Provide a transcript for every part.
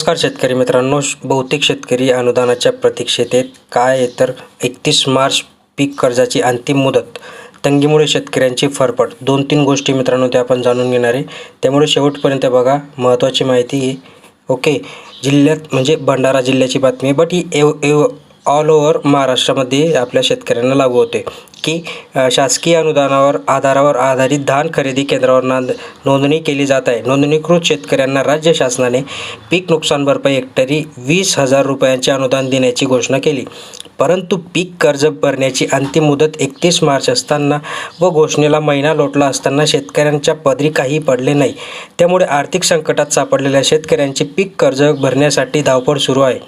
नमस्कार शेतकरी मित्रांनो बहुतेक शेतकरी अनुदानाच्या प्रतीक्षेत काय आहे तर एकतीस मार्च पीक कर्जाची अंतिम मुदत. तंगीमुळे शेतकऱ्यांची फरफट. दोन तीन गोष्टी मित्रांनो त्या आपण जाणून घेणार आहे. त्यामुळे शेवटपर्यंत बघा महत्त्वाची माहिती ओके जिल्ह्यात म्हणजे भंडारा जिल्ह्याची बातमी बट ही एव एव ऑल ओव्हर महाराष्ट्रामध्ये आपल्या शेतकऱ्यांना लागू होते. की शासकीय अनुदानावर आधारावर आधारित धान खरेदी केंद्रावर नांद नोंदणी केली जात आहे. नोंदणीकृत शेतकऱ्यांना राज्य शासनाने पीक नुकसान भरपाई हेक्टरी वीस हजार रुपयांचे अनुदान देण्याची घोषणा केली. परंतु पीक कर्ज भरण्याची अंतिम मुदत एकतीस मार्च असताना व घोषणेला महिना लोटला असताना शेतकऱ्यांच्या पदरी काही पडले नाही. त्यामुळे आर्थिक संकटात सापडलेल्या शेतकऱ्यांची पीक कर्ज भरण्यासाठी धावपळ सुरू आहे.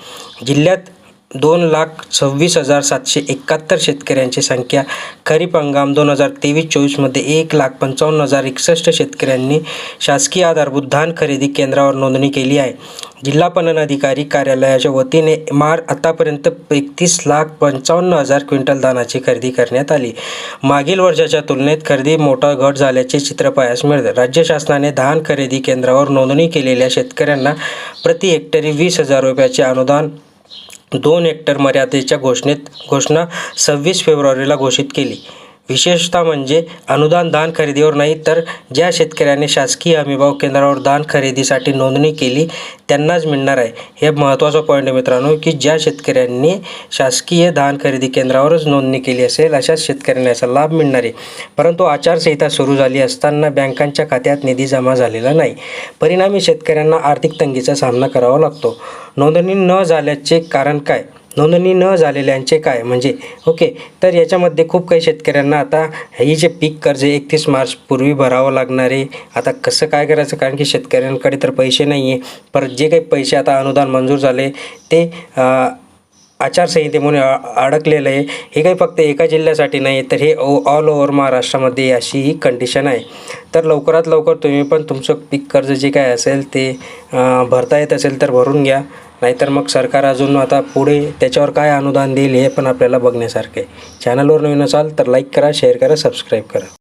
जिल्ह्यात दोन लाख सव्वीस हजार सातशे एकाहत्तर शेतकऱ्यांची संख्या. खरीप हंगाम दोन हजार तेवीस चोवीसमध्ये एक लाख पंचावन्न हजार एकसष्ट शेतकऱ्यांनी शासकीय आधारभूत धान खरेदी केंद्रावर नोंदणी केली आहे. जिल्हा पणन अधिकारी कार्यालयाच्या वतीने मार आतापर्यंत एकतीस लाख पंचावन्न हजार क्विंटल धानाची खरेदी करण्यात आली. मागील वर्षाच्या तुलनेत खरेदी मोठा घट झाल्याचे चित्र पायास मिळते. राज्य शासनाने धान खरेदी केंद्रावर नोंदणी केलेल्या शेतकऱ्यांना प्रति हेक्टरी वीस हजार रुपयाचे अनुदान दोन हेक्टर मर्यादेच्या घोषणेत घोषणा सव्वीस फेब्रुवारीला घोषित केली. विशेषतः म्हणजे अनुदान धान खरेदीवर नाही तर ज्या शेतकऱ्याने शासकीय हमीभाव केंद्रावर धान खरेदीसाठी नोंदणी केली त्यांनाच मिळणार आहे. हे महत्त्वाचा पॉईंट आहे मित्रांनो की ज्या शेतकऱ्यांनी शासकीय धान खरेदी केंद्रावरच नोंदणी केली असेल अशाच शेतकऱ्यांना याचा लाभ मिळणार आहे. परंतु आचारसंहिता सुरू झाली असताना बँकांच्या खात्यात निधी जमा झालेला नाही. परिणामी शेतकऱ्यांना आर्थिक तंगीचा सामना करावा लागतो. नोंदणी न झाल्याचे कारण काय? नोंदणी न झालेल्यांचे काय? म्हणजे ओके तर याच्यामध्ये खूप काही शेतकऱ्यांना आता ही जे पीक कर्ज एकतीस मार्च पूर्वी भरावं लागणार आहे. आता कसं काय करायचं? कारण की शेतकऱ्यांकडे तर पैसे नाही आहे परत जे काही पैसे आता अनुदान मंजूर झाले ते आचारसंहितेमुळे अडकलेलं आहे. हे काही फक्त एका जिल्ह्यासाठी नाही तर हे ओ ऑल ओव्हर महाराष्ट्रामध्ये अशी ही कंडिशन आहे. तर लवकरात लवकर तुम्ही पण तुमचं पीक कर्ज जे काय असेल ते भरता येत असेल तर भरून घ्या. नाहीतर मग सरकार अजून आता पुढे त्याच्यावर काय अनुदान देईल हे पण आपल्याला बघण्यासारखे चॅनलवर नवीन असाल तर लाईक करा शेअर करा सबस्क्राईब करा.